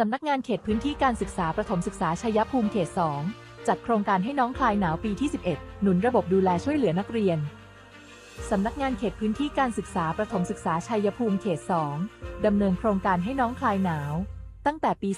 สำนักงานเขตพื้นที่การศึกษาประถมศึกษาชัยภูมิเขต 2 จัดโครงการให้น้องคลายหนาวปีที่ 11 หนุนระบบดูแลช่วยเหลือนักเรียน สำนักงานเขตพื้นที่การศึกษาประถมศึกษาชัยภูมิเขต 2 ดำเนินโครงการให้น้องคลายหนาว ตั้งแต่ปี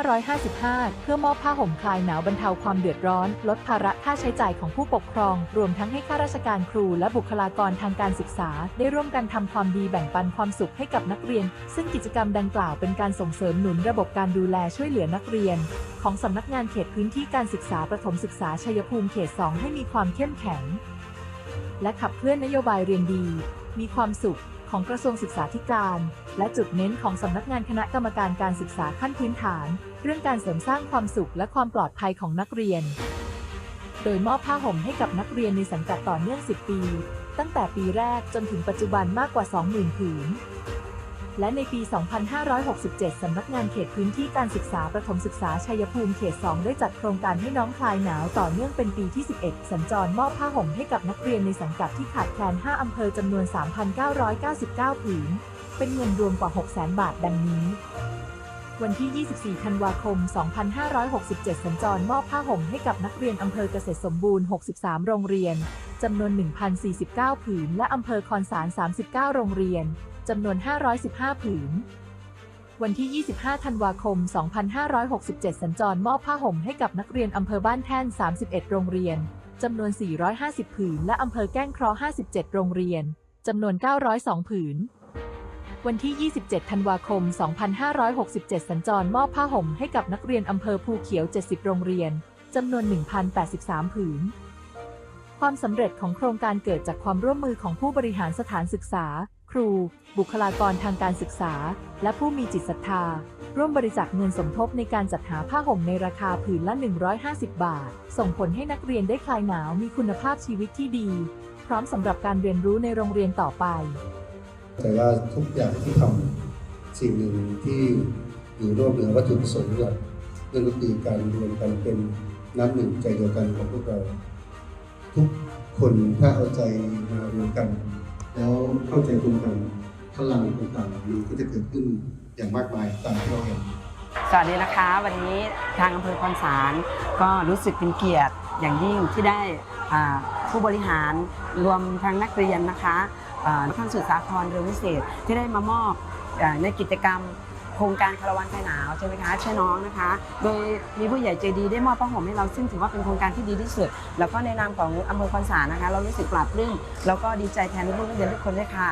2555 เพื่อมอบผ้าห่มคลายหนาวบรรเทาความเดือดร้อน ลดภาระค่าใช้จ่ายของผู้ปกครอง รวมทั้งให้ข้าราชการครูและบุคลากรทางการศึกษา ได้ร่วมกันทำความดีแบ่งปันความสุขให้กับนักเรียน ซึ่งกิจกรรมดังกล่าวเป็นการส่งเสริมหนุนระบบการดูแลช่วยเหลือนักเรียน ของสำนักงานเขตพื้นที่การศึกษาประถมศึกษาชัยภูมิเขต 2 ให้มีความเข้มแข็ง และขับเคลื่อนนโยบายเรียนดี มีความสุข ของกระทรวงศึกษาธิการ และจุดเน้นของสำนักงานคณะกรรมการการศึกษาขั้นพื้นฐาน เรื่องการเสริมสร้างความสุขและความปลอดภัยของนักเรียน โดยมอบผ้าห่มให้กับนักเรียนในสังกัดต่อเนื่อง 10 ปี ตั้งแต่ปีแรกจนถึงปัจจุบันมากกว่า 20,000 ผืน และในปี 2567 สำนักงานเขตพื้นที่การศึกษาประถมศึกษาชัยภูมิเขต 2 ได้จัดโครงการให้น้องคลายหนาวต่อเนื่องเป็นปีที่ 11 สัญจรมอบผ้าห่มให้กับนักเรียนในสังกัดที่ขาดแคลน 5 อำเภอจำนวน 3,999 ผืน เป็นเงินรวมกว่า 600,000 บาทดังนี้วันที่ 24 ธันวาคม 2567 สัญจรมอบผ้าห่มให้กับนักเรียนอำเภอเกษตรสมบูรณ์ 63 โรงเรียน จำนวน 1,049 ผืน และอำเภอคอนสาร 39 โรงเรียน จำนวน 515 ผืน วันที่ 25 ธันวาคม 2567 สัญจรมอบผ้าห่มให้กับนักเรียนอำเภอบ้านแท่น 31 โรงเรียน จำนวน 450 ผืน และอำเภอแก้งเคราะห์ 57 โรงเรียน จำนวน 902 ผืนวันที่ 27 ธันวาคม 2567 สัญจรมอบผ้าห่มให้กับนักเรียนอำเภอภูเขียว 70 โรงเรียน จำนวน 1,083 ผืน ความสำเร็จของโครงการเกิดจากความร่วมมือของผู้บริหารสถานศึกษา ครู บุคลากรทางการศึกษา และผู้มีจิตศรัทธา ร่วมบริจาคเงินสมทบในการจัดหาผ้าห่มในราคาผืนละ 150 บาท ส่งผลให้นักเรียนได้คลายหนาวมีคุณภาพชีวิตที่ดี พร้อมสำหรับการเรียนรู้ในโรงเรียนต่อไป แต่ว่าทุกอย่างที่ทำสิ่งหนึ่งที่อยู่ร่วมเหนือวัตถุประสงค์หลักนั่นก็คือการรวมกันเป็นน้ำหนึ่งใจเดียวกันของพวกเรา ทุกคนถ้าเอาใจมารวมกัน แล้วเข้าใจตรงกันพลังต่างๆมันก็จะเกิดขึ้นอย่างมากมายตามที่เราเห็นสวัสดีนะคะ วันนี้ทางอำเภอคอนสารก็รู้สึกเป็นเกียรติอย่างยิ่งที่ได้ผู้บริหารรวมทางนักเรียนนะคะท่านสุดสาครเรือวิเศษที่ได้มามอบในกิจกรรม โครงการคารวันคลายหนาวใช่ไหมคะช่วยน้องนะคะ โดยมีผู้ใหญ่ใจดีได้มอบผ้าห่มให้เราซึ่งถือว่าเป็นโครงการที่ดีที่สุด แล้วก็ในนามของอำเภอคอนสารนะคะ เรารู้สึกปลาบปลื้มแล้วก็ดีใจแทนลูกๆนักเรียนทุกคนด้วยค่ะ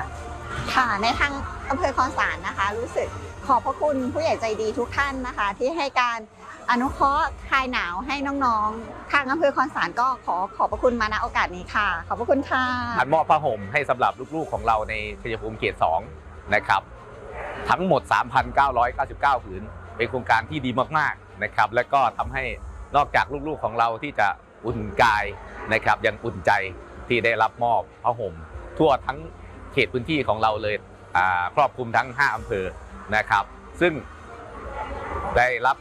ค่ะในทางอำเภอคอนสารนะคะ รู้สึกขอบพระคุณผู้ใหญ่ใจดีทุกท่านนะคะ ที่ให้การอนุเคราะห์คลายหนาวให้น้องๆ ทางอำเภอคอนสารก็ขอขอบพระคุณมาณโอกาสนี้ค่ะ ขอบพระคุณค่ะการมอบผ้าห่มให้สำหรับลูกๆของเราในชัยภูมิเขต2นะครับ ทั้งหมด 3,999 ผืน เป็นโครงการที่ดีมากๆนะครับ และก็ทำให้นอกจากลูกๆของเราที่จะอุ่นกายนะครับ ยังอุ่นใจที่ได้รับมอบผ้าห่มทั่วทั้งเขตพื้นที่ของเราเลยครอบคลุมทั้ง 5อำเภอนะครับ ซึ่งได้รับ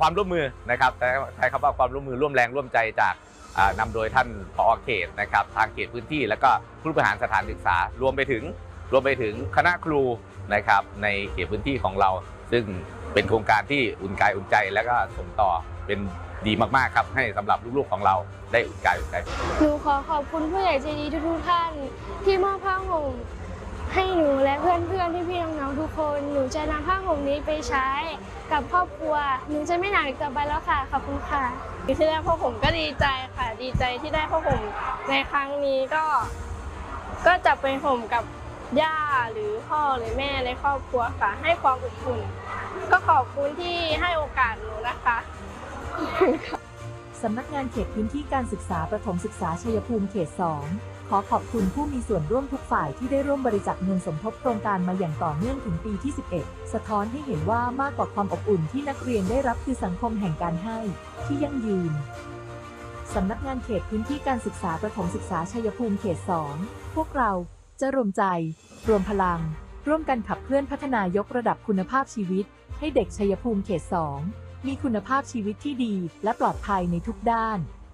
ความร่วมมือนะครับใช้คำว่าความร่วมมือร่วมแรงร่วมใจจากอ่านำโดยท่านผอเขตนะครับ ทางเขตพื้นที่ แล้วก็ผู้บริหารสถานศึกษารวมไปถึง รวมไปถึงคณะครูนะครับในเขตพื้นที่ของเรา ซึ่งเป็นโครงการที่อุ่นกายอุ่นใจ แล้วก็ส่งต่อเป็นดีมากๆครับ ให้สำหรับลูกๆของเราได้อุ่นกายอุ่นใจหนูขอขอบคุณผู้ใหญ่ใจดีทุกๆท่าน ที่มอบผ้าห่มให้หนูและเพื่อนๆพี่ๆน้องๆทุกคน หนูจะนำผ้าห่มนี้ไปใช้กับครอบครัว หนูจะไม่หนักอีกต่อไปแล้วค่ะ ขอบคุณค่ะที่ได้ผ้าห่มก็ดีใจค่ะ ดีใจที่ได้ผ้าห่มในครั้งนี้ก็ ก็จะไปห่มกับ ย่าหรือพ่อหรือแม่ในครอบครัวค่ะ ให้ความอบอุ่น ก็ขอบคุณที่ให้โอกาสหนูนะคะขอบคุณค่ะสำนักงานเขตพื้นที่การศึกษาประถมศึกษาชัยภูมิเขต 2 ขอขอบคุณผู้มีส่วนร่วมทุกฝ่ายที่ได้ร่วมบริจาคเงินสมทบโครงการมาอย่างต่อเนื่องถึงปีที่ 11 สะท้อนให้เห็นว่ามากกว่าความอบอุ่นที่นักเรียนได้รับคือสังคมแห่งการให้ที่ยั่งยืนสำนักงานเขตพื้นที่การศึกษาประถมศึกษาชัยภูมิเขต 2 พวกเรา จะรวมใจ รวมพลัง ร่วมกันขับเคลื่อนพัฒนายกระดับคุณภาพชีวิต ให้เด็กชัยภูมิเขต 2 มีคุณภาพชีวิตที่ดีและปลอดภัยในทุกด้าน